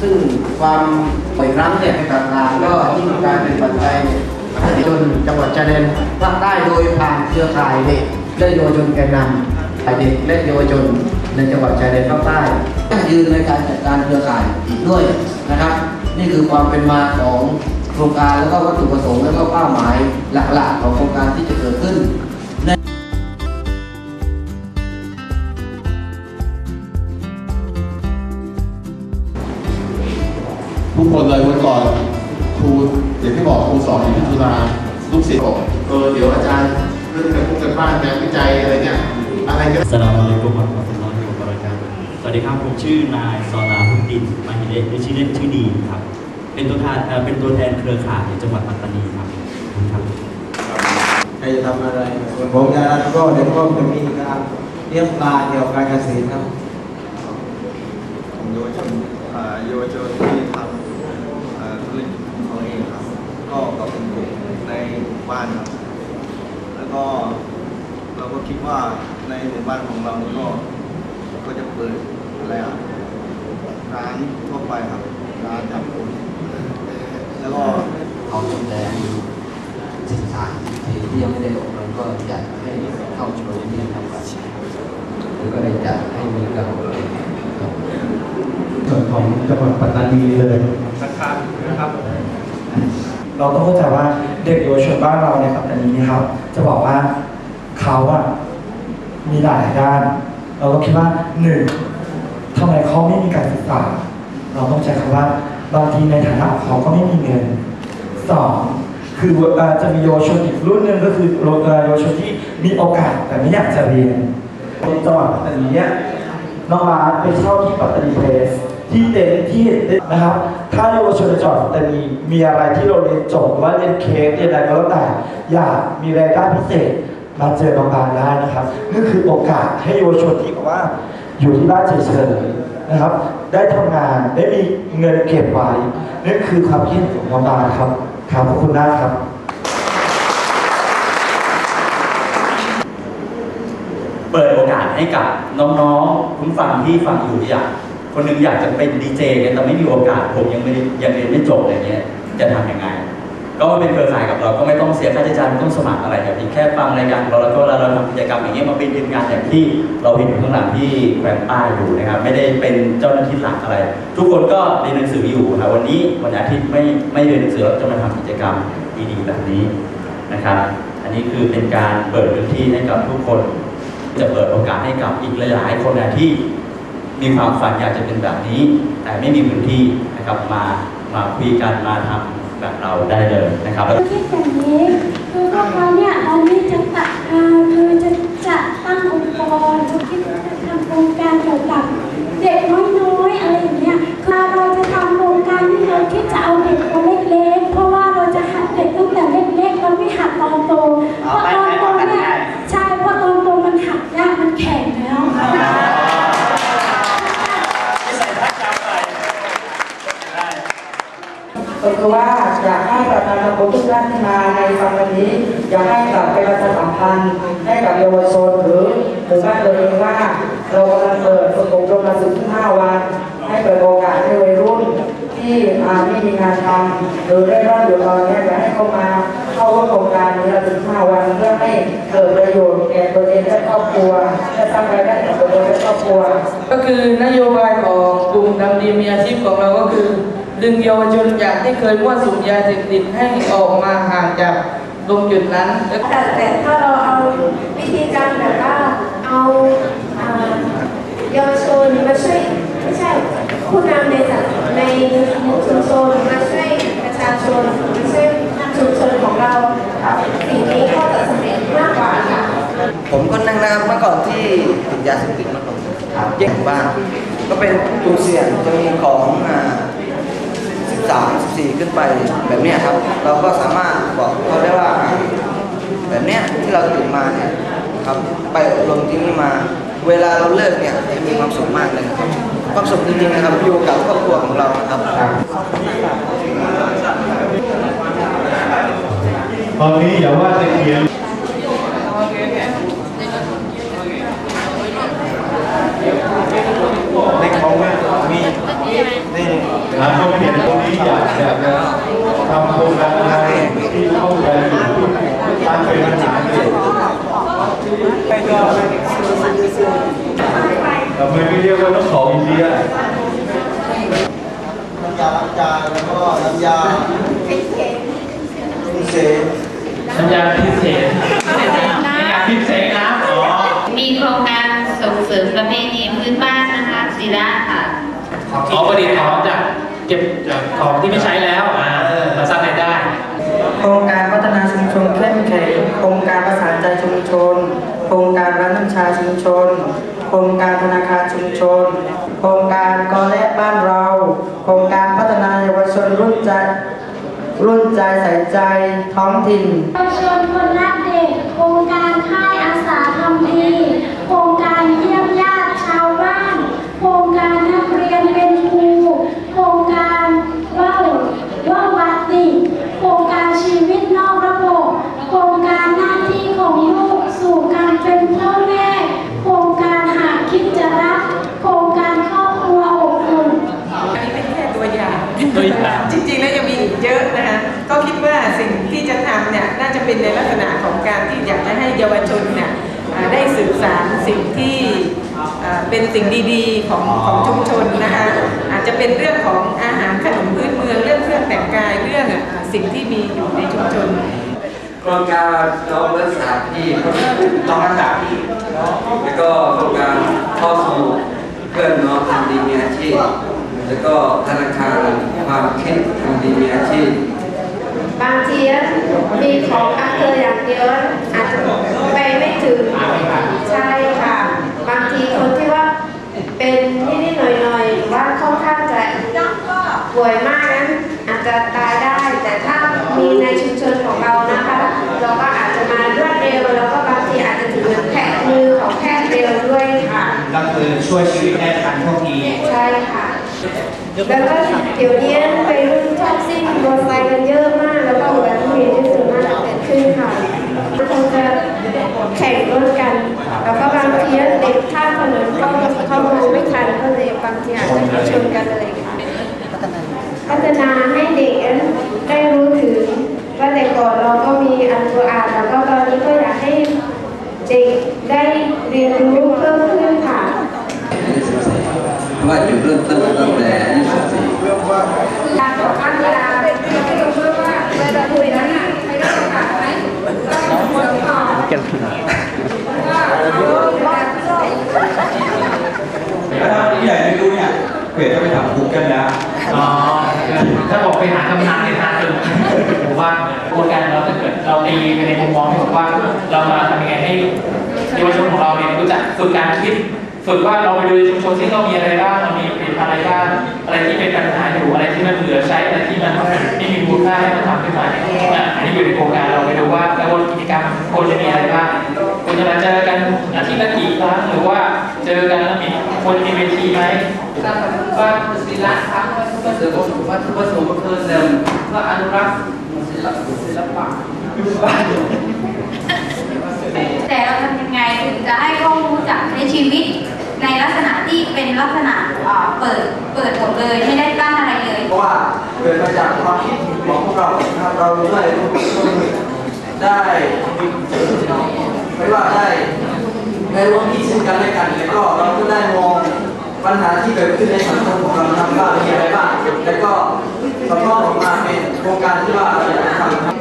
ซึ่งความปล่อยรั้งเนี่ยต่างๆก็ยิ่งกลายเป็นปัจจัยจนจังหวัดชายแดนภาคใต้โดยผ่านเครือข่ายเด็กและเยาวชนแกนนำฝ่ายเด็กและเยาวชนในจังหวัดชายแดนภาคใต้ยืนในการจัดการเครือข่ายอีกด้วยนะครับ นี่คือความเป็นมาของโครงการแล้วก็วัตถุประสงค์แล้วก็เป้าหมายหลักๆ ของโครงการที่จะเกิดขึ้น ทุกคนเลยวันก่อนครูอย่างที่บอกครูสอนอยู่ที่จุฬาลูกศิษย์บอกเออเดี๋ยวอาจารย์เรื่องการพูดกันบ้านงานวิจัยอะไรเนี่ยอะไรก็สลามอะลัยกุมวะเราะห์มะตุลลอฮิวะบะเราะกาตุฮ์สวัสดีครับผมชื่อนายซอลาพุดดินมาฮิเดะหรือชื่อเล่นชื่อดีครับ เป็นตัวแทนเอ่อเป็นตัวแทนเครือข่ายจังหวัดปัตตานีครับครับใครจะทำอะไรส่วนผมจะก็เดี๋ยวก็จะมีการเลี้ยงปลาเกี่ยวกับการเกษตรครับของเยาวชนอ่าเยาวชนที่ทำอ่าธุรกิจของเขาเองครับ ก็กับเป็นกลุ่มในหมู่บ้านครับ แล้วก็เราก็คิดว่าในหมู่บ้านของเรานี่ก็ก็จะเปิดอะไรอะร้านทั่วไปครับร้านทำผมแล้วก็เอาชมแดงสินค้าที่ยังไม่ได้อบรมก็อยากให้เข้าชมเรียนทำการหรือก็ได้จัดให้มีการอบรมส่วนของจังหวัดปัตตานีเลยนะครับนะครับ เราต้องเข้าใจว่าเด็กเยาวชนบ้านเราในปัตตานีนะครับ จะบอกว่าเขาอะมีหลายด้าน เราก็คิดว่าหนึ่งทำไมเขาไม่มีการศึกษา เราต้องใช้คำว่าบางทีในฐานะเขาก็ไม่มีเงินสองคืออจะมีเยาวชนอีกรุ่นหนึ่งก็คือเยาวชนที่มีโอกาสแต่ไม่อยากจะเรียนจังหวัดปัตตานีเนี่ยน้องมาร์คไปเช่าที่ปัตตานีเพลส ที่เต็นท์ที่เต็นท์นะครับ ถ้าเยาวชนจังหวัดปัตตานีมีอะไรที่เราเรียนจบหรือว่าเรียนเคสเรียนอะไรก็แล้วแต่อยากมีรายได้พิเศษมาเจอน้องบานได้นะครับนี่คือโอกาสให้เยาวชนที่แบบว่าอยู่ที่บ้านเฉยๆนะครับ ได้ทำงานได้มีเงินเก็บไว้นี่คือความคิดของน้องบานครับครับขอบคุณมากครับเปิดโอกาสให้กับน้องๆคุณฟังที่ฟังอยู่อยาก คนหนึงอยากจะเป็นดีเจกันแต่ไม่มีโอกาสผมยังไม่ยังเรียนไม่จบอะไรเงี้ยจะทำยังไง ก็เป็นเครือข่ายกับเราก็ไม่ต้องเสียค่าใช้จ่ายไม่ต้องสมัครอะไรแบบนี้แค่ฟังรายการของเราแล้วก็เราทำกิจกรรมอย่างเงี้ยมาเป็นทีมงานอย่างที่เราเห็นข้างหลังที่แขวนป้ายอยู่นะครับไม่ได้เป็นเจ้าหน้าที่หลักอะไร ทุกคนก็เรียนหนังสืออยู่ครับวันนี้วันอาทิตย์ไม่ไม่เรียนหนังสือเราจะมาทำกิจกรรมดีๆแบบนี้นะครับ อันนี้คือเป็นการเปิดพื้นที่ให้กับทุกคนจะเปิดโอกาสให้กับอีกหลายๆคนนะที่ มีความฝันอยากจะเป็นแบบนี้ แต่ไม่มีพื้นที่นะครับมามาคุยกันมาทำแบบเราได้เลยนะครับคิดอย่างนี้คือพวกเราเนี่ยตอนนี้จะตัดอ่าคือจะจะตั้งองค์กรจะคิดจะทำโครงการเกี่ยวกับเด็กน้อยๆอะไรอย่างเงี้ยคือเราจะทำโครงการที่เราคิดจะเอาเด็กตัวเล็กๆ เพราะว่าเราจะหัดเด็กตั้งแต่เล็กๆเราไม่หัดตอนโตเพราะตอนโตเนี่ยใช่เพราะตอนโตมันหัดยากมันแข็งแล้ว ก็คือว่าอยากให้ ประธานสังคมทุกท่านที่มาในฟังวันนี้ อยากให้กลับไปประชาสัมพันธ์ให้กับเยาวชนหรือหมู่บ้านตัวเองว่า เรากำลังเปิดฝึกอบรมหลักสูตร5วัน ให้เปิดโอกาสให้วัยรุ่น ที่อาไม่มีงานทำหรือได้ร่อนอยู่ตอนนี้อยากให้เข้ามาเข้าร่วมโครงการนี้หลักสูตร5วันเพื่อให้เกิดประโยชน์แก่ตัวเองและครอบครัวและสร้างรายได้กับตัวเองและครอบครัว ก็คือนโยบายของกลุ่มดำดีมีอาชีพของเราก็คือ ดึงเยาวชนจากที่เคยมั่วสุมยาเสพติดให้ออกมาห่างจากตรงจุดนั้นแต่แต่ถ้าเราเอาวิธีการแบบว่าเอาเยาวชนมาช่วยไม่ใช่ผู้นำในสังในชุมชนมาช่วยประชาชนมาช่วยชุมชนของเราสิ่งนี้ก็จะสำเร็จมากกว่าค่ะผมคนหนึงนะครับเมื่อก่อนที่ติดยาเสพติดมาก่อนแยกบ้านก็เป็นกลุ่มเสี่ยงจะมีของอ่า ขึ้นไปแบบนี้ครับ เราก็สามารถบอกเขาได้ว่า แบบนี้ที่เราติดมาเนี่ยครับไปอบรมที่นี่มา เวลาเราเลิกเนี่ยมีความสุขมากเลยครับความสุขจริงๆนะครับอยู่กับครอบครัวของเรานะครับตอนนี้อย่าว่าจะเขียนในของ ทำไมไม่เรียกว่าน้องของอินเดีย น้ำยาล้างจานแล้ว ก็น้ำยาพิเศษน้ำยาพิเศษน้ำยาพิเศษนะอ๋อมีโครงการส่งเสริมประเพณีพื้นบ้านนะคะศิระค่ะขอประดิษฐ์ของจากเก็บจากของที่ไม่ใช้แล้วอ่ามาสร้างรายได้ โครงการพัฒนาชุมชนเข้มแข็งโครงการประสานใจชุมชน โครงการร้านน้ำชาชุมชน โครงการธนาคารชุมชน โครงการกอและบ้านเรา โครงการพัฒนาเยาวชนรุ่นใจรุ่นใจใส่ใจท้องถิ่นเยาวชนคนรักเด็ก โครงการค่ายอาสาทำดี โครงการเยี่ยมญาติชาวบ้าน โครงการนักเรียนเป็นครู โครงการว่าวว่าววัดติโครงการชีวิตนอกระบบ โครงการหน้าที่ของลูกสู่การเป็นพ่อแม่ โครงการหากคิดจะรัก โครงการครอบครัวอบอุ่น อันนี้เป็นแค่ตัวอย่าง ตัวอย่าง จริงๆแล้วยังมีอีกเยอะนะคะ ก็คิดว่าสิ่งที่จะทำเนี่ยน่าจะเป็นในลักษณะของการที่อยากจะให้ เยาวชนเนี่ยได้สื่อสารสิ่งที่เป็นสิ่งดีๆของของชุมชนนะคะอาจจะเป็นเรื่องของอาหารขนมพื้นเมืองเรื่องเครื่องแต่งกายเรื่องสิ่งที่มีอยู่ในชุมชนโครงการน้องรักษาพี่น้องรักษาพี่แล้วก็โครงการข้าสู่เพื่อนน้องทำดีมีอาชีพแล้วก็ธนาคารความคิดทำดีมีอาชีพ บางทีมีของอำเภออย่างเดียวอาจจะไปไม่ถึงใช่ค่ะ บางทีคนที่ว่าเป็นนิดๆหน่อยๆหรือว่าค่อนข้างจะป่วยมากนั้นอาจจะตายได้ แต่ถ้ามีในชุมชนของเรานะคะ เราก็อาจจะมารวดเร็วแล้วก็บางทีอาจจะถึงแผลมือของแพทย์เร็วด้วยค่ะก็คือช่วยชีวิตได้ทันท่วงทีใช่ค่ะแล้วก็เดี๋ยวนี้ไปรุ่นชอบซิ่งมอเตอร์ไซค์กันเยอะมาก แล้วก็อุบัติเหตุที่ส่วนมากจะเกิดขึ้นค่ะคงจะแข่งรถกัน แล้วก็บางทีเด็กข้ามถนนก็เขามองไม่ทันก็ เลยบางทีอาจจะชนกันเลยค่ะพัฒนาให้เด็กได้รู้ถึงว่าแต่ก่อนเราก็มีอันตัวอ่านแล้วก็ตอนนี้ก็อยากให้เด็กได้เรียนรู้เพิ่มขึ้นค่ะว่าจุดเริ่มต้นตั้งแต่อายุ14การต่อต้านเวลาเราไม่รู้ว่าเวลาคุยนั้นน่ะใครได้โอกาสไหมก็คนต่อ ถ้าผู้ใหญ่ไม่รู้ เนี่ยเพจจะไปถามคุกกันแล้วอ๋อถ้าบอกไปหากำนันในทางอื่นผมว่าโครงการเราถ้าเกิดเราตีไปในมุมมองที่บอกว่าเรามาทำยังไงให้เยาวชนของเราเนี่ยรู้จักฝึกการคิดฝึกว่าเราไปดูชุมชนที่เรามีอะไรบ้างเรามีผลิตภัณฑ์อะไรบ้างอะไรที่เป็นปัญหาอยู่อะไรที่มันเหลือใช้อะไรที่มันไม่มีมูลค่าให้มันทำขึ้นมาเนี่ยอันนี้อยู่ในโครงการเราไปดูว่าแล้ววันกิจกรรมควรจะมีอะไรบ้างควรจะมาเจอกันอาทิตย์ละกี่ครั้งหรือว่าเจอกันแล้วมีควรจะมีเวทีไหม ว่าศิลปะวัตถุวัตถุวัตถุก็คือเดิมเพื่ออนุรักษ์ศิลปะศิลปะแต่เราทำยังไงถึงจะให้เขารู้จักในชีวิต ในลักษณะที่เป็นลักษณะเปิดเปิดหมดเลยไม่ได้กั้นอะไรเลยเพราะว่าเกิดมาจากความคิดของพวกเราครับเราด้วยได้ไม่ว่าได้ได้ร่วมคิดซึ่งกันและกันแล้วก็เราก็ได้มอง ปัญหาที่เกิดขึ้นในสังคมของเรานะครับว่ามีอะไรบ้างแล้วก็สะท้อนออกมาเป็นโครงการที่ว่าเราอยากจะทำ